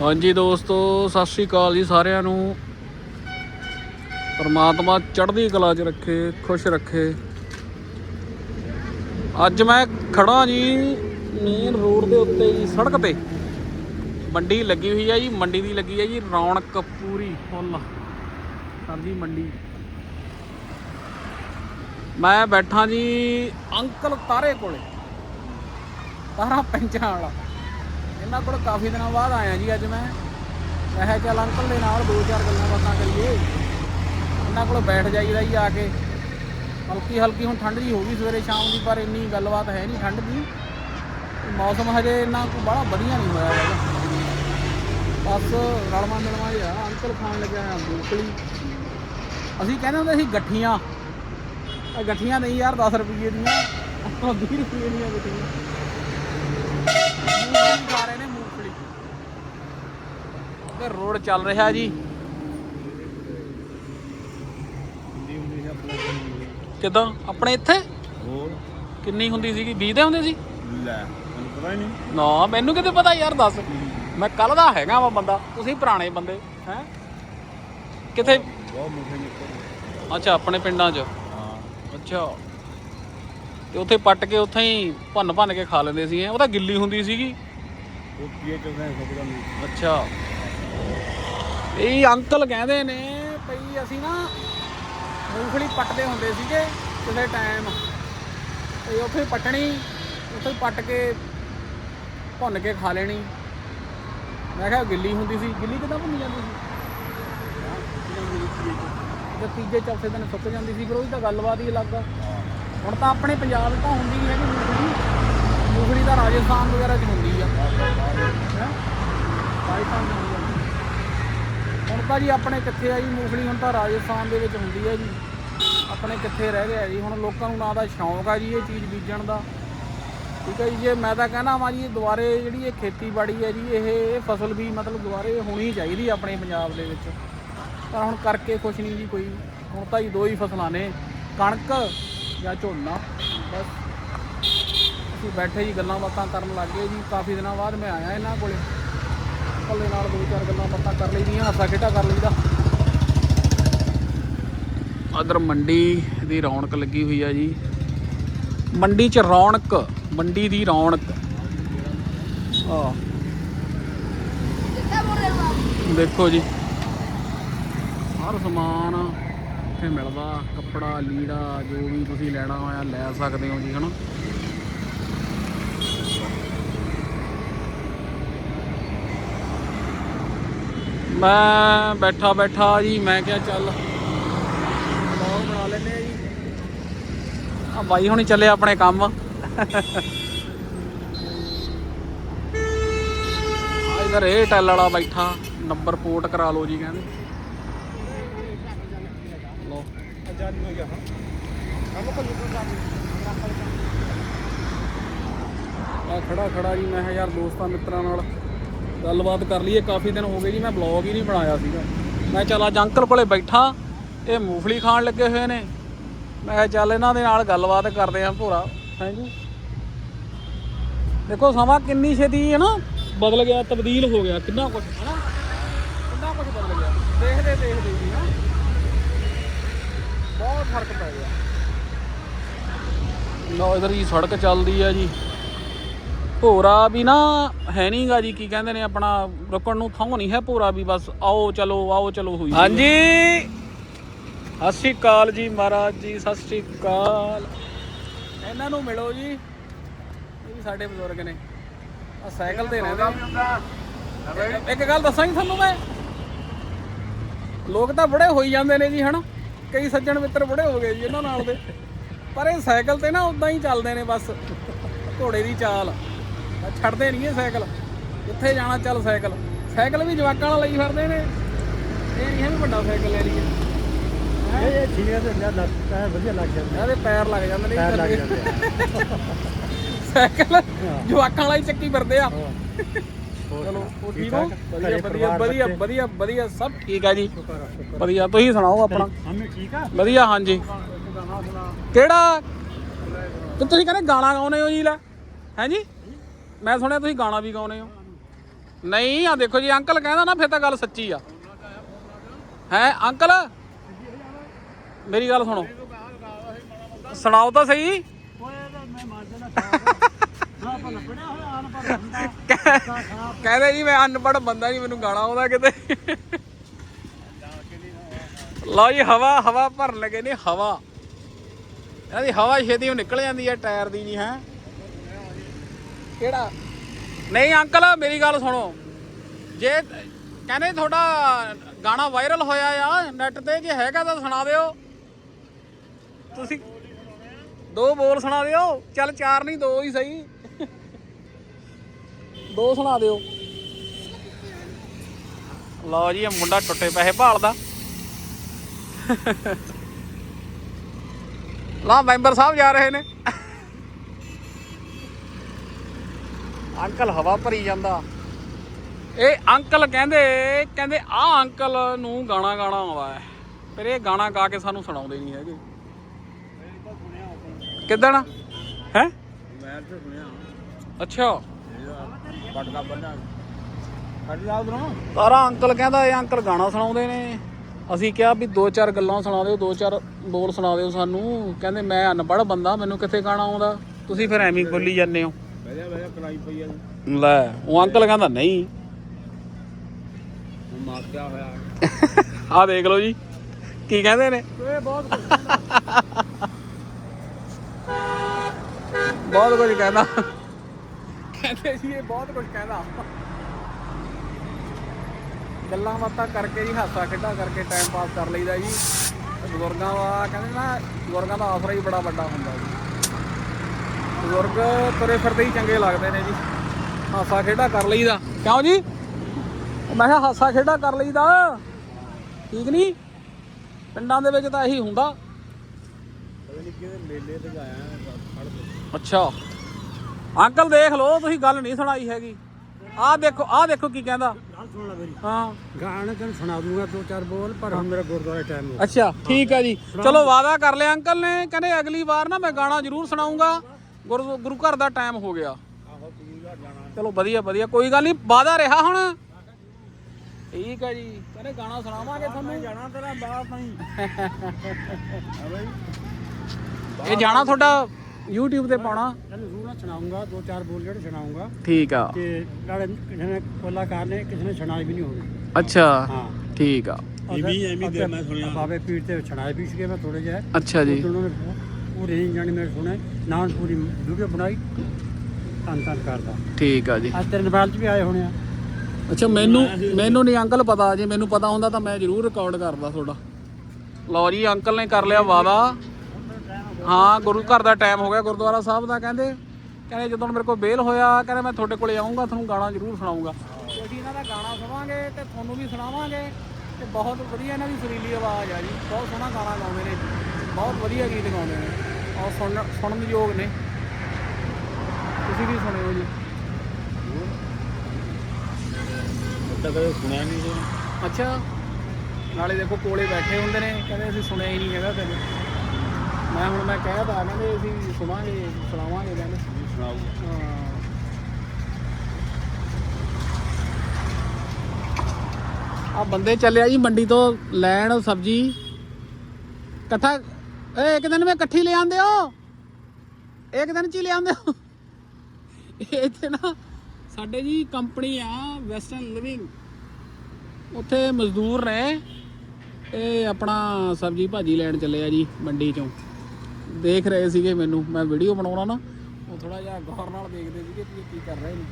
ਹਾਂਜੀ ਦੋਸਤੋ, ਸਤਿ ਸ਼੍ਰੀ ਅਕਾਲ ਜੀ ਸਾਰਿਆਂ ਨੂੰ। ਪਰਮਾਤਮਾ ਚੜ੍ਹਦੀ ਕਲਾ 'ਚ ਰੱਖੇ, ਖੁਸ਼ ਰੱਖੇ। ਅੱਜ ਮੈਂ ਖੜਾ ਜੀ ਮੇਨ ਰੋਡ ਦੇ ਉੱਤੇ ਜੀ, ਸੜਕ ਤੇ। ਮੰਡੀ ਲੱਗੀ ਹੋਈ ਹੈ ਜੀ, ਮੰਡੀ ਦੀ ਲੱਗੀ ਹੈ ਜੀ, ਰੌਣਕ ਪੂਰੀ, ਫੁੱਲ। ਸਬਜ਼ੀ ਮੰਡੀ। ਮੈਂ ਬੈਠਾ ਜੀ ਅੰਕਲ ਤਾਰੇ ਕੋਲੇ, ਤਾਰਾ ਪੈਂਚਰਾਂ ਵਾਲਾ। ਇਹਨਾਂ ਕੋਲ ਕਾਫੀ ਦਿਨਾਂ ਬਾਅਦ ਆਇਆ ਜੀ ਅੱਜ ਮੈਂ। ਮੈਂ ਚੱਲ ਅੰਕਲ ਦੇ ਨਾਲ ਦੋ ਚਾਰ ਗੱਲਾਂ ਬਾਤਾਂ ਕਰੀਏ। ਇਹਨਾਂ ਕੋਲ ਬੈਠ ਜਾਈਦਾ ਜੀ ਆ ਕੇ। ਹਲਕੀ ਹਲਕੀ ਹੁਣ ਠੰਡ ਜੀ ਹੋ ਗਈ ਸਵੇਰੇ ਸ਼ਾਮ ਦੀ, ਪਰ ਇੰਨੀ ਗੱਲਬਾਤ ਹੈ ਨਹੀਂ ਠੰਡ ਦੀ। ਮੌਸਮ ਹਜੇ ਇੰਨਾ ਕੋ ਬੜਾ ਵਧੀਆ ਨਹੀਂ ਹੋਇਆ ਹੈਗਾ। ਬਸ ਰਲਮਾ ਮਿਲਵਾ ਜਿਹਾ ਅੰਕਲ ਖਾਣ ਲੱਗਿਆ ਆ ਮੂੰਗਫਲੀ ਅਸੀਂ ਕਹਿੰਦੇ ਹੁੰਦੇ ਸੀ ਗੱਠੀਆਂ। ਇਹ ਗੱਠੀਆਂ ਨਹੀਂ ਯਾਰ 10 ਰੁਪਏ ਦੀਆਂ। ਆਹ 20 ਰੁਪਏ ਦੀਆਂ ਗੱਠੀਆਂ ਮੂੰਗਫਲੀ ਖਾ ਰਹੇ ਨੇ ਮੂੰਗਫਲੀ ਤੇ ਰੋਡ ਚੱਲ ਰਿਹਾ ਜੀ। ਕਿਦਾਂ? ਆਪਣੇ ਇੱਥੇ? ਹੋਰ। ਕਿੰਨੀ ਹੁੰਦੀ ਸੀਗੀ? 20 ਦੇ ਹੁੰਦੇ ਸੀ? ਲੈ ਮੈਨੂੰ ਪਤਾ ਹੀ ਨਹੀਂ। ਨਾ ਮੈਨੂੰ ਕਿਤੇ ਪਤਾ ਯਾਰ ਦੱਸ। ਮੈਂ ਕੱਲ ਦਾ ਹੈਗਾ ਵਾ ਬੰਦਾ। ਤੁਸੀਂ ਪੁਰਾਣੇ ਬੰਦੇ ਹੈ? ਕਿੱਥੇ? ਬਹੁਤ ਮੁੱਠੇ ਨਿਕਲ ਅੱਛਾ ਆਪਣੇ ਪਿੰਡਾਂ 'ਚ। ਹਾਂ। ਅੱਛਾ। ਤੇ ਉੱਥੇ ਪੱਟ ਕੇ ਉੱਥੇ ਹੀ ਭੰਨ ਭੰਨ ਕੇ ਖਾ ਲੈਂਦੇ ਸੀ ਉਹ ਤਾਂ ਗਿੱਲੀ ਹੁੰਦੀ ਸੀਗੀ। ਉਹ ਪੀਏ ਚੋਂ ਦਾ ਨਹੀਂ। ਅੱਛਾ। ਇਹ ਅੰਕਲ ਕਹਿੰਦੇ ਨੇ ਭਈ ਅਸੀਂ ਨਾ ਮੂੰਗਫਲੀ ਪੱਟਦੇ ਹੁੰਦੇ ਸੀਗੇ ਕਿਸੇ ਟਾਈਮ ਤੇ ਉੱਥੇ ਪੱਟਣੀ, ਉੱਥੇ ਪੱਟ ਕੇ ਭੁੰਨ ਕੇ ਖਾ ਲੈਣੀ। ਮੈਂ ਕਿਹਾ ਗਿੱਲੀ ਹੁੰਦੀ ਸੀ। ਗਿੱਲੀ ਕਿਦਾਂ ਭੁੰਨੀ ਜਾਂਦੀ ਸੀ? ਤੇ ਤੀਜੇ ਚੌਥੇ ਦਿਨ ਸੁੱਕ ਜਾਂਦੀ ਸੀ ਫਿਰ ਉਹਦੀ ਤਾਂ ਗੱਲਬਾਤ ਹੀ ਅਲੱਗ ਆ। ਹੁਣ ਤਾਂ ਆਪਣੇ ਪੰਜਾਬ 'ਚ ਤਾਂ ਹੁੰਦੀ ਨਹੀਂ ਹੈਗੀ ਮੂੰਗਫਲੀ। ਮੂੰਗਫਲੀ ਤਾਂ ਰਾਜਸਥਾਨ ਵਗੈਰਾ 'ਚ ਹੁੰਦੀ ਆ। ਰਾਜਸਥਾਨ 'ਚ ਹੁੰਦੀ ਆ। ਹੁਣ ਤਾਂ ਜੀ ਆਪਣੇ ਕਿੱਥੇ ਆ ਜੀ? ਮੂੰਗਫਲੀ ਹੁਣ ਤਾਂ ਰਾਜਸਥਾਨ ਦੇ ਵਿੱਚ ਹੁੰਦੀ ਹੈ ਜੀ। ਆਪਣੇ ਕਿੱਥੇ ਰਹਿ ਗਿਆ ਜੀ। ਹੁਣ ਲੋਕਾਂ ਨੂੰ ਨਾ ਦਾ ਸ਼ੌਂਕ ਆ ਜੀ ਇਹ ਚੀਜ਼ ਬੀਜਣ ਦਾ। ਠੀਕ ਹੈ ਜੀ, ਜੇ ਮੈਂ ਤਾਂ ਕਹਿੰਦਾ ਵਾਂ ਜੀ ਦੁਬਾਰੇ ਜਿਹੜੀ ਇਹ ਖੇਤੀਬਾੜੀ ਹੈ ਜੀ, ਇਹ ਇਹ ਫਸਲ ਵੀ ਮਤਲਬ ਦੁਬਾਰੇ ਹੋਣੀ ਚਾਹੀਦੀ ਆਪਣੇ ਪੰਜਾਬ ਦੇ ਵਿੱਚ। ਪਰ ਹੁਣ ਕਰਕੇ ਕੁਛ ਨਹੀਂ ਜੀ ਕੋਈ। ਹੁਣ ਤਾਂ ਜੀ ਦੋ ਹੀ ਫਸਲਾਂ ਨੇ, ਕਣਕ ਜਾਂ ਝੋਨਾ, ਬਸ। ਅਸੀਂ ਬੈਠੇ ਜੀ ਗੱਲਾਂ ਬਾਤਾਂ ਕਰਨ ਲੱਗ ਗਏ ਜੀ। ਕਾਫੀ ਦਿਨਾਂ ਬਾਅਦ ਮੈਂ ਆਇਆ ਇਹਨਾਂ ਕੋਲੇ। ਕੱਲੇ ਨਾਲ ਦੋ ਚਾਰ ਗੱਲਾਂ ਬਾਤਾਂ ਕਰ ਲਈਦੀਆਂ ਹਾਸਾ ਖੇਡਾ ਕਰ ਲਈਦਾ। ਅਦਰ ਮੰਡੀ ਦੀ ਰੌਣਕ ਲੱਗੀ ਹੋਈ ਆ ਜੀ। ਮੰਡੀ 'ਚ ਰੌਣਕ, ਮੰਡੀ ਦੀ ਰੌਣਕ। ਆ ਦੇਖੋ ਜੀ। ਹਰ ਸਮਾਨ ਇੱਥੇ ਮਿਲਦਾ, ਕੱਪੜਾ, ਲੀੜਾ, ਜੋ ਵੀ ਤੁਸੀਂ ਲੈਣਾ ਹੋਇਆ ਲੈ ਸਕਦੇ ਹੋ ਜੀ, ਹਨਾ? ਮੈਂ ਬੈਠਾ ਬੈਠਾ ਜੀ, ਮੈਂ ਕਿਹਾ ਚੱਲ ਵਲੌਗ ਬਣਾ ਲੈਨੇ ਆ ਜੀ। ਆ ਬਾਈ ਹੁਣੀ ਚੱਲੇ ਆਪਣੇ ਕੰਮ। ਆ ਇਧਰ ਇਹ ਟੈਲ ਵਾਲਾ ਬੈਠਾ ਨੰਬਰ ਪੋਰਟ ਕਰਾ ਲਓ ਜੀ ਕਹਿੰਦੇ। ਲਓ। ਆਜ਼ਾਦੀ ਹੋ ਗਿਆ ਹਾਂ ਕੰਮ ਕੋਲ ਆ ਖੜਾ ਖੜਾ ਜੀ, ਮੈਂ ਕਿਹਾ ਯਾਰ ਦੋਸਤਾਂ ਮਿੱਤਰਾਂ ਨਾਲ। ਗੱਲਬਾਤ ਕਰ ਲਈਏ ਕਾਫੀ ਦਿਨ ਹੋ ਗਏ ਜੀ ਮੈਂ ਬਲੌਗ ਹੀ ਨਹੀਂ ਬਣਾਇਆ ਸੀਗਾ। ਮੈਂ ਚੱਲ ਅੱਜ ਅੰਕਲ ਕੋਲੇ ਬੈਠਾ ਇਹ ਮੂੰਗਫਲੀ ਖਾਣ ਲੱਗੇ ਹੋਏ ਨੇ। ਮੈਂ ਚੱਲ ਇਹਨਾਂ ਦੇ ਨਾਲ ਗੱਲਬਾਤ ਕਰਦੇ ਆਂ ਭੋਰਾ ਹੈ ਜੀ? ਦੇਖੋ ਸਮਾਂ ਕਿੰਨੀ ਛੇਤੀ ਹੈ ਨਾ? ਬਦਲ ਗਿਆ ਤਬਦੀਲ ਹੋ ਗਿਆ ਕਿੰਨਾ ਕੁਝ ਹੈ ਨਾ? ਕਿੰਨਾ ਕੁਝ ਬਦਲ ਗਿਆ। ਦੇਖਦੇ ਦੇਖਦੇ ਜੀ ਨਾ ਬਹੁਤ ਫ਼ਰਕ ਪੈ ਗਿਆ। ਲੋ ਇਧਰ ਜੀ ਸੜਕ ਚੱਲਦੀ ਆ ਜੀ। ਭੋਰਾ ਵੀ ਨਾ ਹੈ ਨਹੀਂਗਾ ਜੀ ਕੀ ਕਹਿੰਦੇ ਨੇ ਆਪਣਾ ਰੁਕਣ ਨੂੰ ਥਾਂ ਨਹੀਂ ਹੈ ਭੋਰਾ ਵੀ ਬਸ ਆਓ ਚਲੋ ਆਓ ਚਲੋ ਹੋਈ ਹਾਂਜੀ। ਸਤਿ ਸ਼੍ਰੀ ਅਕਾਲ ਜੀ ਮਹਾਰਾਜ ਜੀ ਸਤਿ ਸ਼੍ਰੀ ਅਕਾਲ। ਇਹਨਾਂ ਨੂੰ ਮਿਲੋ ਜੀ। ਇਹ ਵੀ ਸਾਡੇ ਬਜ਼ੁਰਗ ਨੇ। ਆ ਸਾਈਕਲ ਤੇ ਰਹਿੰਦੇ ਇੱਕ ਗੱਲ ਦੱਸਾਂ ਜੀ ਤੁਹਾਨੂੰ ਮੈਂ? ਲੋਕ ਤਾਂ ਬੜੇ ਹੋਈ ਜਾਂਦੇ ਨੇ ਜੀ ਹਨਾ? ਕਈ ਸੱਜਣ ਮਿੱਤਰ ਬੜੇ ਹੋ ਗਏ ਜੀ ਇਹਨਾਂ ਨਾਲ ਦੇ। ਪਰ ਇਹ ਸਾਈਕਲ ਤੇ ਨਾ ਉਦਾਂ ਹੀ ਚੱਲਦੇ ਨੇ ਬਸ। ਘੋੜੇ ਦੀ ਚਾਲ। ਆ ਛੱਡਦੇ ਨਹੀਂ ਇਹ ਸਾਈਕਲ। ਕਿੱਥੇ ਜਾਣਾ ਚੱਲ ਸਾਈਕਲ। ਸਾਈਕਲ ਵੀ ਜਵਾਕਾਂ ਨਾਲ ਲਈ ਫਿਰਦੇ ਨੇ। ਇਹ ਨਹੀਂ ਹੈ ਵੀ ਵੱਡਾ ਸਾਈਕਲ ਲੈ ਲਈਏ। ਇਹ ਇਹ ਠੀਕ ਹੈ ਤੇ ਲੱਗ ਪੈਰ ਵਧੀਆ ਲੱਗ ਜਾਂਦਾ ਇਹਦੇ ਪੈਰ ਲੱਗ ਜਾਂਦੇ ਨੇ ਪੈਰ ਲੱਗ। ਜਾਂਦੇ ਸਾਈਕਲ ਜਵਾਕਾਂ ਵਾਲਾ ਹੀ ਚੱਕੀ ਫਿਰਦੇ ਆ। ਚਲੋ ਉਹ ਠੀਕ ਹੋ? ਵਧੀਆ ਵਧੀਆ ਵਧੀਆ ਸਭ ਠੀਕ ਆ ਜੀ। ਵਧੀਆ ਤੁਸੀਂ ਸੁਣਾਓ ਆਪਣਾ? ਮੰਮੀ ਠੀਕ ਆ? ਵਧੀਆ ਹਾਂਜੀ। ਕਿਹੜਾ? ਤੁਸੀਂ ਕਹਿੰਦੇ ਗਾਣਾ ਗਾਉਨੇ ਹੋ ਜੀ ਲੈ। ਹੈ ਜੀ? ਮੈਂ ਸੁਣਿਆ ਤੁਸੀਂ ਗਾਣਾ ਵੀ ਗਾਉਨੇ ਹੋ। ਨਹੀਂ ਆ ਦੇਖੋ ਜੀ, ਅੰਕਲ ਕਹਿੰਦਾ ਨਾ ਫਿਰ ਤਾਂ ਗੱਲ ਸੱਚੀ ਆ। ਹੈ, ਅੰਕਲ? ਮੇਰੀ ਗੱਲ ਸੁਣੋ। ਸੁਣਾਓ ਤਾਂ ਸਹੀ। ਕਹਿੰਦੇ ਜੀ, ਮੈਂ ਅਨਪੜ੍ਹ ਬੰਦਾ ਨਹੀਂ ਮੈਨੂੰ ਗਾਣਾ ਆਉਂਦਾ ਕਿਤੇ। ਲਓ ਜੀ, ਹਵਾ ਹਵਾ ਭਰਨ ਲੱਗੇ ਨੇ, ਹਵਾ। ਇਹਨਾਂ ਦੀ ਹਵਾ ਛੇਤੀ ਨਿਕਲ ਜਾਂਦੀ ਹੈ ਟਾਇਰ ਦੀ ਨਹੀਂ, ਹੈ। ਕਿਹੜਾ? ਨਹੀਂ ਅੰਕਲ, ਮੇਰੀ ਗੱਲ ਸੁਣੋ। ਜੇ ਕਹਿੰਦੇ ਤੁਹਾਡਾ ਗਾਣਾ ਵਾਇਰਲ ਹੋਇਆ ਆ ਨੈਟ ਤੇ ਜੇ ਹੈਗਾ ਤਾਂ ਸੁਣਾ ਦਿਓ। ਤੁਸੀਂ ਦੋ ਬੋਲ ਸੁਣਾ ਦਿਓ। ਚੱਲ ਚਾਰ ਨਹੀਂ, ਦੋ ਹੀ ਸਹੀ। ਦੋ ਸੁਣਾ ਦਿਓ। ਲਓ ਜੀ, ਇਹ ਮੁੰਡਾ ਟੁੱਟੇ ਪੈਸੇ ਭਾਲਦਾ। ਲਾ ਮੈਂਬਰ ਸਾਹਿਬ ਜਾ ਰਹੇ ਨੇ। ਅੰਕਲ ਹਵਾ ਭਰੀ ਜਾਂਦਾ। ਇਹ ਅੰਕਲ ਕਹਿੰਦੇ ਕਹਿੰਦੇ ਆ ਅੰਕਲ ਨੂੰ ਗਾਣਾ ਗਾਣਾ ਆਉਂਦਾ ਹੈ। ਪਰ ਇਹ ਗਾਣਾ ਗਾ ਕੇ ਸਾਨੂੰ ਸੁਣਾਉਂਦੇ ਨਹੀਂ ਹੈਗੇ। ਕਿੱਦਣ? ਹੈ? ਮੈਂ ਤਾਂ ਸੁਣਿਆ। ਅੱਛਾ। ਪਟਕਾ ਬੰਨਾ ਕੱਢ ਲਾ ਉਧਰੋਂ। ਸਾਰਾ ਅੰਕਲ ਕਹਿੰਦਾ ਇਹ ਅੰਕਲ ਗਾਣਾ ਸੁਣਾਉਂਦੇ ਨੇ। ਅਸੀਂ ਕਿਹਾ ਵੀ ਦੋ ਚਾਰ ਗੱਲਾਂ ਸੁਣਾ ਦਿਓ ਦੋ ਚਾਰ ਬੋਲ ਸੁਣਾ ਦਿਓ ਸਾਨੂੰ। ਕਹਿੰਦੇ ਮੈਂ ਅਨਪੜ੍ਹ ਬੰਦਾ ਮੈਨੂੰ ਕਿੱਥੇ ਗਾਣਾ ਆਉਂਦਾ? ਤੁਸੀਂ ਫਿਰ ਐਵੇਂ ਹੀ ਬੋਲੀ ਜਾਂਦੇ ਹੋ। ਪਈ ਆ ਲੈ ਉਹ ਅੰਕਲ ਕਹਿੰਦਾ ਨਹੀਂ। ਮਾਰਕਿਆ ਹੋਇਆ? ਆਹ ਦੇਖ ਲਓ ਜੀ ਕੀ ਕਹਿੰਦੇ ਨੇ। ਓਏ ਬਹੁਤ ਬਹੁਤ ਕੁਝ ਕਹਿੰਦਾ। ਕਹਿੰਦੇ ਜੀ ਇਹ ਬਹੁਤ ਕੁਝ ਕਹਿੰਦਾ। ਗੱਲਾਂ ਬਾਤਾਂ ਕਰਕੇ ਜੀ ਹਾਸਾ ਖੇਡਾ ਕਰਕੇ ਟਾਈਮ ਪਾਸ ਕਰ ਲਈਦਾ ਜੀ। ਬਜ਼ੁਰਗਾਂ ਦਾ ਕਹਿੰਦੇ ਨਾ ਬਜ਼ੁਰਗਾਂ ਦਾ ਆਸਰਾ ਹੀ ਬੜਾ ਵੱਡਾ ਹੁੰਦਾ ਜੀ। ਬਜ਼ੁਰਗ ਤੁਰੇ ਫਿਰਦੇ ਹੀ ਚੰਗੇ ਲੱਗਦੇ ਨੇ ਜੀ। ਹਾਸਾ ਖੇਡਾ ਕਰ ਲਈਦਾ। ਕਿਉਂ ਜੀ? ਮੈਂ ਕਿਹਾ ਹਾਸਾ ਖੇਡਾ ਕਰ ਲਈਦਾ। ਠੀਕ ਨਹੀਂ ਪਿੰਡਾਂ ਦੇ ਵਿੱਚ ਤਾਂ ਇਹੀ ਹੁੰਦਾ। ਅੱਛਾ। ਅੰਕਲ ਦੇਖ ਲਓ ਤੁਸੀਂ ਗੱਲ ਨਹੀਂ ਸੁਣਾਈ ਹੈਗੀ। ਆਹ ਦੇਖੋ ਆਹ ਦੇਖੋ ਕੀ ਕਹਿੰਦਾ। ਗੱਲ ਸੁਣ ਲੈ ਮੇਰੀ ਹਾਂ। ਗਾਣੇ ਤੈਨੂੰ ਸੁਣਾ ਦੂੰਗਾ ਦੋ ਚਾਰ ਬੋਲ ਪਰ ਹੁਣ ਮੇਰਾ ਗੁਰਦੁਆਰੇ ਟਾਈਮ ਹੋ ਅੱਛਾ ਠੀਕ ਹੈ ਜੀ। ਚਲੋ ਵਾਅਦਾ ਕਰ ਲਿਆ ਅੰਕਲ ਨੇ। ਕਹਿੰਦੇ ਅਗਲੀ ਵਾਰ ਨਾ ਮੈਂ ਗਾਣਾ ਜ਼ਰੂਰ ਸੁਣਾਉਂਗਾ ਗੁਰੂ ਗੁਰੂ ਘਰ ਦਾ ਟਾਈਮ ਹੋ ਗਿਆ। ਚਲੋ ਵਧੀਆ ਵਧੀਆ। ਕੋਈ ਗੱਲ ਨਹੀਂ ਵਾਅਦਾ ਰਿਹਾ ਹੁਣ। ਠੀਕ ਹੈ ਜੀ। ਕਹਿੰਦੇ ਗਾਣਾ ਸੁਣਾਵਾਂਗੇ ਤੁਹਾਨੂੰ? ਜਾਣਾ ਤੇਰਾ ਬਾਹਰ ਨਹੀਂ। ਇਹ ਜਾਣਾ ਤੁਹਾਡਾ YouTube ਤੇ ਪਾਉਣਾ। ਤੈਨੂੰ ਜ਼ਰੂਰ ਸੁਣਾਉਂਗਾ ਦੋ ਚਾਰ ਬੋਲ ਜਿਹੜੇ ਸੁਣਾਉਂਗਾ। ਠੀਕ ਆ। ਤੇ ਨਾਲੇ ਕਿਸੇ ਨੇ ਕਲਾਕਾਰ ਨੇ ਕਿਸੇ ਨੇ ਸੁਣਾਈ ਵੀ ਨਹੀਂ ਹੋਣੀ। ਅੱਛਾ ਹਾਂ। ਠੀਕ ਆ। ਇਹ ਵੀ ਐਵੇਂ ਦੇ ਮੈਂ ਸੁਣਿਆ ਬਾਬੇ ਪੀਰ ਤੇ ਸੁਣਾਏ ਵੀ ਸੀਗੇ ਮੈਂ ਥੋੜੇ ਜਿਹਾ। ਅੱਛਾ ਜੀ। ਉਹਨਾਂ ਨੇ ਪੂਰੇ ਨਹੀਂ ਜਾਣੀ ਮੇਰੇ ਸੁਣੇ ਨਾਲ ਪੂਰੀ ਵੀਡੀਓ ਬਣਾਈ ਧੰਨ ਧੰਨ ਕਰਦਾ। ਠੀਕ ਆ ਜੀ। ਅੱਜ ਤੇਰੇ ਮੋਬਾਈਲ 'ਚ ਵੀ ਆਏ ਹੋਣੇ ਆ। ਅੱਛਾ ਮੈਨੂੰ ਮੈਨੂੰ ਨਹੀਂ ਅੰਕਲ ਪਤਾ ਜੇ ਮੈਨੂੰ ਪਤਾ ਹੁੰਦਾ ਤਾਂ ਮੈਂ ਜ਼ਰੂਰ ਰਿਕਾਰਡ ਕਰਦਾ ਤੁਹਾਡਾ। ਲਓ ਜੀ ਅੰਕਲ ਨੇ ਕਰ ਲਿਆ ਵਾਦਾ ਹਾਂ ਗੁਰੂ ਘਰ ਦਾ ਟਾਈਮ ਹੋ ਗਿਆ ਗੁਰਦੁਆਰਾ ਸਾਹਿਬ ਦਾ ਕਹਿੰਦੇ ਕਹਿੰਦੇ ਜਦੋਂ ਮੇਰੇ ਕੋਲ ਬੇਲ ਹੋਇਆ ਕਹਿੰਦੇ ਮੈਂ ਤੁਹਾਡੇ ਕੋਲੇ ਆਉਂਗਾ ਤੁਹਾਨੂੰ ਗਾਣਾ ਜ਼ਰੂਰ ਸੁਣਾਉਂਗਾ ਅਸੀਂ ਇਹਨਾਂ ਦਾ ਗਾਣਾ ਸੁਣਾਵਾਂਗੇ ਤੇ ਤੁਹਾਨੂੰ ਵੀ ਸੁਣਾਵਾਂਗੇ ਤੇ ਬਹੁਤ ਵਧੀਆ ਇਹਨਾਂ ਦੀ ਸੁਰੀਲੀ ਆਵਾਜ਼ ਆ ਜੀ ਬਹੁਤ ਸੋਹਣਾ ਗਾਣਾ ਗਾਉਂਦੇ ਨੇ। ਬਹੁਤ ਵਧੀਆ ਗੀਤ ਗਾਉਂਦੇ ਨੇ। ਔਰ ਸੁਣਨ ਸੁਣਨ ਯੋਗ ਨੇ। ਤੁਸੀਂ ਵੀ ਸੁਣਿਓ ਜੀ। ਤਾਂ ਕਦੇ ਸੁਣਿਆ ਨਹੀਂ ਜੀ ਅੱਛਾ। ਨਾਲੇ ਦੇਖੋ ਕੋਲੇ ਬੈਠੇ ਹੁੰਦੇ ਨੇ ਕਹਿੰਦੇ ਅਸੀਂ ਸੁਣਿਆ ਹੀ ਨਹੀਂ ਹੈਗਾ ਤੈਨੂੰ ਮੈਂ ਹੁਣ ਮੈਂ ਕਹਿ ਤਾ ਕਹਿੰਦੇ ਅਸੀਂ ਸੁਣਾਂਗੇ ਸੁਣਾਵਾਂਗੇ ਕਹਿੰਦੇ। ਸੁਣਾਓ। ਹਾਂ। ਆ ਬੰਦੇ ਚੱਲਿਆ ਜੀ ਮੰਡੀ ਤੋਂ ਲੈਣ ਸਬਜੀ। ਇਕੱਠਾ ਏ ਇੱਕ ਦਿਨ ਮੈਂ ਇਕੱਠੀ ਲੈ ਆਂਦੇ ਹੋ। ਇੱਕ ਦਿਨ ਚ ਹੀ ਲੈ ਆਂਦੇ ਹੋ। ਇਹ ਇੱਥੇ ਨਾ ਸਾਡੇ ਜੀ ਕੰਪਨੀ ਆ ਵੈਸਟਰਨ ਲਿਵਿੰਗ ਉੱਥੇ ਮਜ਼ਦੂਰ ਨੇ ਇਹ ਆਪਣਾ ਸਬਜੀ ਭਾਜੀ ਲੈਣ ਚੱਲੇ ਆ ਜੀ, ਮੰਡੀ ਚੋਂ। ਦੇਖ ਰਹੇ ਸੀਗੇ ਮੈਨੂੰ, ਮੈਂ ਵੀਡੀਓ ਬਣਾਉਣਾ ਨਾ, ਉਹ ਥੋੜਾ ਜਿਹਾ ਗੌਰ ਨਾਲ ਦੇਖਦੇ ਸੀਗੇ ਵੀ ਕੀ ਕਰ ਰਹੇ ਨੇ।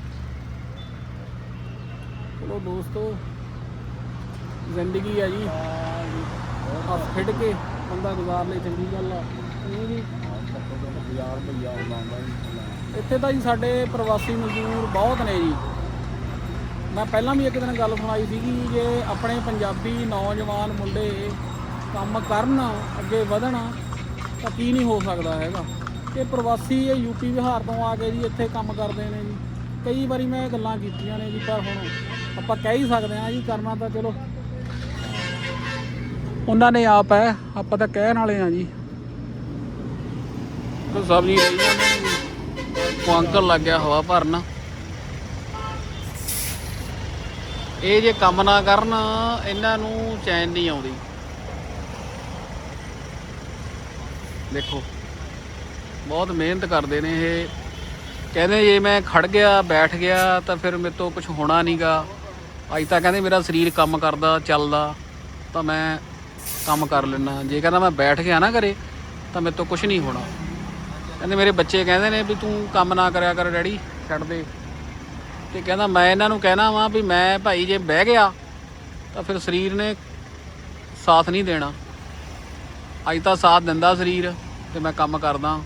ਚਲੋ ਦੋਸਤੋ, ਜ਼ਿੰਦਗੀ ਆ ਜੀ। ਹੱਸ ਖੇਡ ਕੇ ਬੰਦਾ ਗੁਜ਼ਾਰ ਲਈ ਚੰਗੀ ਗੱਲ ਆ। ਇਹ ਜੀ ਬਾਜ਼ਾਰ ਭਈਆ ਆਉਂਦਾ ਹੁੰਦਾ ਇੱਥੇ ਤਾਂ ਜੀ ਸਾਡੇ ਪ੍ਰਵਾਸੀ ਮਜ਼ਦੂਰ ਬਹੁਤ ਨੇ ਜੀ। ਮੈਂ ਪਹਿਲਾਂ ਵੀ ਇੱਕ ਦਿਨ ਗੱਲ ਸੁਣਾਈ ਸੀਗੀ ਜੇ ਆਪਣੇ ਪੰਜਾਬੀ ਨੌਜਵਾਨ ਮੁੰਡੇ ਕੰਮ ਕਰਨ, ਅੱਗੇ ਵਧਣ, ਤਾਂ ਕੀ ਨਹੀਂ ਹੋ ਸਕਦਾ ਹੈਗਾ। ਇਹ ਪ੍ਰਵਾਸੀ ਇਹ ਯੂਪੀ ਬਿਹਾਰ ਤੋਂ ਆ ਕੇ ਜੀ ਇੱਥੇ ਕੰਮ ਕਰਦੇ ਨੇ ਜੀ। ਕਈ ਵਾਰੀ ਮੈਂ ਇਹ ਗੱਲਾਂ ਕੀਤੀਆਂ ਨੇ ਜੀ, ਪਰ ਹੁਣ ਆਪਾਂ ਕਹਿ ਹੀ ਸਕਦੇ ਹਾਂ ਜੀ, ਕਰਨਾ ਤਾਂ ਚਲੋ ਉਹਨਾਂ ਨੇ ਆਪ ਹੈ, ਆਪਾਂ ਤਾਂ ਕਹਿਣ ਵਾਲੇ ਆ ਜੀ। ਤੇ ਸਬਜ਼ੀ ਰਹੀ ਨੇ ਜੀ। ਉਹ ਅੰਕਲ ਲੱਗ ਗਿਆ ਹਵਾ ਭਰਨ। ਇਹ ਜੇ ਕੰਮ ਨਾ ਕਰਨ, ਇਹਨਾਂ ਨੂੰ ਚੈਨ ਨਹੀਂ ਆਉਂਦੀ। ਦੇਖੋ, ਬਹੁਤ ਮਿਹਨਤ ਕਰਦੇ ਨੇ ਇਹ। ਕਹਿੰਦੇ ਜੇ ਮੈਂ ਖੜ ਗਿਆ, ਬੈਠ ਗਿਆ, ਤਾਂ ਫਿਰ ਮੇਰੇ ਤੋਂ ਕੁਝ ਹੋਣਾ ਨਹੀਂਗਾ ਅੱਜ ਤਾਂ ਕਹਿੰਦੇ ਮੇਰਾ ਸਰੀਰ ਕੰਮ ਕਰਦਾ, ਚੱਲਦਾ, ਤਾਂ ਮੈਂ ਕੰਮ ਕਰ ਲੈਣਾ ਜੇ ਕਹਿੰਦਾ ਮੈਂ ਬੈਠ ਗਿਆ ਨਾ ਘਰੇ, ਤਾਂ ਮੇਰੇ ਤੋਂ ਕੁਝ ਨਹੀਂ ਹੋਣਾ। ਕਹਿੰਦੇ ਮੇਰੇ ਬੱਚੇ ਕਹਿੰਦੇ ਨੇ ਵੀ ਤੂੰ ਕੰਮ ਨਾ ਕਰਿਆ ਕਰ ਡੈਡੀ, ਛੱਡ ਦੇ। ਤੇ ਕਹਿੰਦਾ ਮੈਂ ਇਹਨਾਂ ਨੂੰ ਕਹਿਣਾ ਵਾਂ ਵੀ ਮੈਂ ਭਾਈ ਜੇ ਬਹਿ ਗਿਆ, ਤਾਂ ਫਿਰ ਸਰੀਰ ਨੇ ਸਾਥ ਨਹੀਂ ਦੇਣਾ। ਅੱਜ ਤਾਂ ਸਾਥ ਦਿੰਦਾ ਸਰੀਰ ਤੇ ਮੈਂ ਕੰਮ ਕਰਦਾ।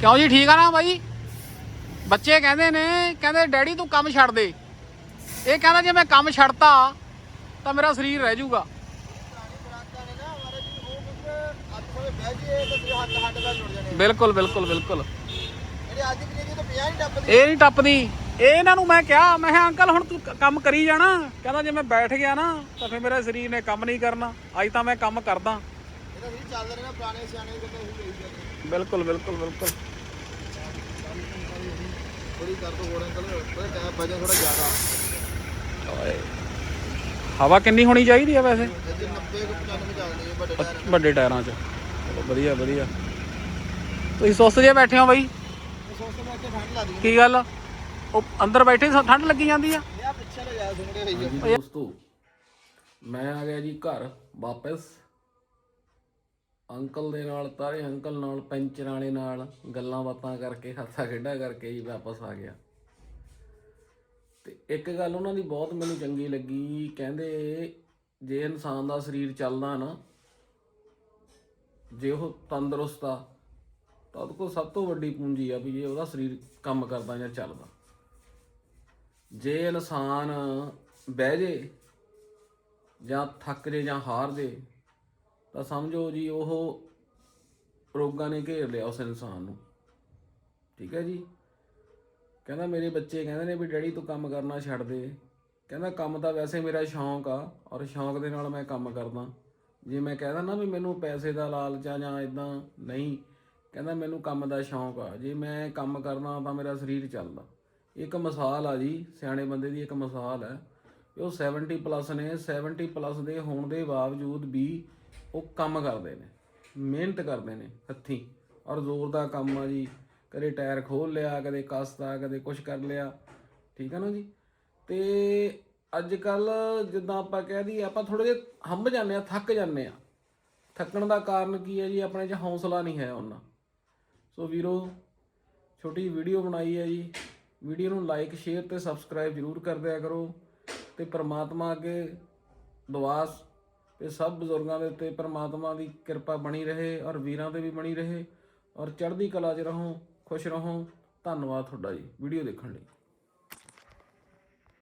ਕਿਉਂ ਜੀ ਠੀਕ ਆ ਨਾ ਬਾਈ? ਬੱਚੇ ਕਹਿੰਦੇ ਨੇ, ਕਹਿੰਦੇ ਡੈਡੀ ਤੂੰ ਕੰਮ ਛੱਡ ਦੇ। ਇਹ ਕਹਿੰਦਾ ਜੇ ਮੈਂ ਕੰਮ ਛੱਡਤਾ, ਤਾਂ ਮੇਰਾ ਸਰੀਰ ਰਹਿ ਜਾਊਗਾ। ਬਿਲਕੁਲ ਬਿਲਕੁਲ ਬਿਲਕੁਲ। ਇਹ ਨਹੀਂ ਟੱਪਦੀ। ਇਹ ਇਹਨਾਂ ਨੂੰ ਮੈਂ ਕਿਹਾ ਮੈਂ ਕਿਹਾ ਅੰਕਲ ਹੁਣ ਤੂੰ ਕ- ਕੰਮ ਕਰੀ ਜਾਣਾ। ਕਹਿੰਦਾ ਜੇ ਮੈਂ ਬੈਠ ਗਿਆ ਨਾ ਤਾਂ ਫਿਰ ਮੇਰਾ ਸਰੀਰ ਨੇ ਕੰਮ ਨਹੀਂ ਕਰਨਾ। ਅੱਜ ਤਾਂ ਮੈਂ ਕੰਮ ਕਰਦਾ। ਬਿਲਕੁਲ ਬਿਲਕੁਲ ਬਿਲਕੁਲ। ਓਏ। ਹਵਾ ਕਿੰਨੀ ਹੋਣੀ ਚਾਹੀਦੀ ਆ ਵੈਸੇ? ਵੱਡੇ ਟਾਇਰਾਂ 'ਚ। ਚਲੋ ਵਧੀਆ ਵਧੀਆ। ਤੁਸੀਂ ਸੁਸਤ ਜੇ ਬੈਠੇ ਹੋ ਬਾਈ? ਕੀ ਗੱਲ? ਉਹ ਅੰਦਰ ਬੈਠੇ ਸ- ਠੰਡ ਲੱਗੀ ਜਾਂਦੀ ਆ? ਦੋਸਤੋ, ਮੈਂ ਆ ਗਿਆ ਜੀ ਘਰ ਵਾਪਸ। ਅੰਕਲ ਦੇ ਨਾਲ, ਤਾਰੇ ਅੰਕਲ ਨਾਲ, ਪੈਂਚਰ ਵਾਲੇ ਨਾਲ ਗੱਲਾਂ ਬਾਤਾਂ ਕਰਕੇ, ਹਾਸਾ ਖੇਡਾ ਕਰਕੇ ਜੀ ਵਾਪਸ ਆ ਗਿਆ। ਤੇ ਇੱਕ ਗੱਲ ਉਹਨਾਂ ਦੀ ਬਹੁਤ ਮੈਨੂੰ ਚੰਗੀ ਲੱਗੀ। ਕਹਿੰਦੇ ਜੇ ਇਨਸਾਨ ਦਾ ਸਰੀਰ ਚੱਲਦਾ ਨਾ ਜੇ ਉਹ ਤੰਦਰੁਸਤ ਆ, ਤਾਂ ਉਹਦੇ ਕੋਲ ਸਭ ਤੋਂ ਵੱਡੀ ਪੂੰਜੀ ਆ ਵੀ ਜੇ ਉਹਦਾ ਸਰੀਰ ਕੰਮ ਕਰਦਾ ਜਾਂ ਚੱਲਦਾ। ਜੇ ਇਨਸਾਨ ਬਹਿ ਜੇ ਜਾਂ ਥੱਕ ਜੇ ਜਾਂ ਹਾਰ ਜੇ, ਤਾਂ ਸਮਝੋ ਜੀ ਉਹ ਰੋਗਾਂ ਨੇ ਘੇਰ ਲਿਆ ਉਸ ਇਨਸਾਨ ਨੂੰ। ਠੀਕ ਹੈ ਜੀ? ਕਹਿੰਦਾ ਮੇਰੇ ਬੱਚੇ ਕਹਿੰਦੇ ਨੇ ਵੀ ਡੈਡੀ ਤੂੰ ਕੰਮ ਕਰਨਾ ਛੱਡ ਦੇ। ਕਹਿੰਦਾ ਕੰਮ ਤਾਂ ਵੈਸੇ ਮੇਰਾ ਸ਼ੌਂਕ ਆ ਔਰ ਸ਼ੌਂਕ ਦੇ ਨਾਲ ਮੈਂ ਕੰਮ ਕਰਦਾ। ਜੇ ਮੈਂ ਕਹਿੰਦਾ ਨਾ ਵੀ ਮੈਨੂੰ ਪੈਸੇ ਦਾ ਲਾਲਚ ਆ ਜਾਂ ਇਦਾਂ ਨਹੀਂ, ਕਹਿੰਦਾ ਮੈਨੂੰ ਕੰਮ ਦਾ ਸ਼ੌਂਕ ਆ। ਜੇ ਮੈਂ ਕੰਮ ਕਰਦਾ ਤਾਂ ਮੇਰਾ ਸਰੀਰ ਚੱਲਦਾ। ਇੱਕ ਮਿਸਾਲ ਆ ਜੀ, ਸਿਆਣੇ ਬੰਦੇ ਦੀ ਇੱਕ ਮਿਸਾਲ ਹੈ। ਉਹ 70 ਪਲੱਸ ਨੇ 70 ਪਲੱਸ ਦੇ ਹੋਣ ਦੇ ਬਾਵਜੂਦ ਵੀ ਉਹ ਕੰਮ ਕਰਦੇ ਨੇ, ਮਿਹਨਤ ਕਰਦੇ ਨੇ ਹੱਥੀਂ। ਔਰ ਜ਼ੋਰ ਦਾ ਕੰਮ ਆ ਜੀ, ਕਦੇ ਟਾਇਰ ਖੋਲ ਲਿਆ, ਕਦੇ ਕੱਸਤਾ, ਕਦੇ ਕੁਝ ਕਰ ਲਿਆ। ਠੀਕ ਹੈ ਨਾ ਜੀ? ਤੇ ਅੱਜ ਕੱਲ ਜਿੱਦਾਂ ਆਪਾਂ ਕਹਿ ਦਈਏ, ਆਪਾਂ ਥੋੜੇ ਜਿਹਾ ਹੰਬ ਜਾਂਦੇ ਆ ਥੱਕ ਜਾਂਦੇ ਆ ਥੱਕਣ ਦਾ ਕਾਰਨ ਕੀ ਹੈ ਜੀ? ਆਪਣੇ 'ਚ ਹੌਸਲਾ ਨਹੀਂ ਹੈ ਉਹਨਾਂ। ਸੋ ਵੀਰੋ, ਛੋਟੀ ਵੀਡੀਓ ਬਣਾਈ ਹੈ ਜੀ। ਵੀਡੀਓ ਨੂੰ ਲਾਈਕ ਸ਼ੇਅਰ ਤੇ ਸਬਸਕ੍ਰਾਈਬ ਜਰੂਰ ਕਰ ਦਿਆ ਕਰੋ ਤੇ ਪ੍ਰਮਾਤਮਾ ਅੱਗੇ ਦੁਆਸ ਤੇ ਸਭ ਬਜ਼ੁਰਗਾਂ ਦੇ ਉੱਤੇ ਪ੍ਰਮਾਤਮਾ ਦੀ ਕਿਰਪਾ ਬਣੀ ਰਹੇ ਔਰ ਵੀਰਾਂ ਤੇ ਵੀ ਬਣੀ ਰਹੇ ਔਰ ਚੜ੍ਹਦੀ ਕਲਾ 'ਚ ਰਹੋ, ਖੁਸ਼ ਰਹੋ। ਧੰਨਵਾਦ ਤੁਹਾਡਾ ਜੀ, ਵੀਡੀਓ ਦੇਖਣ ਲਈ।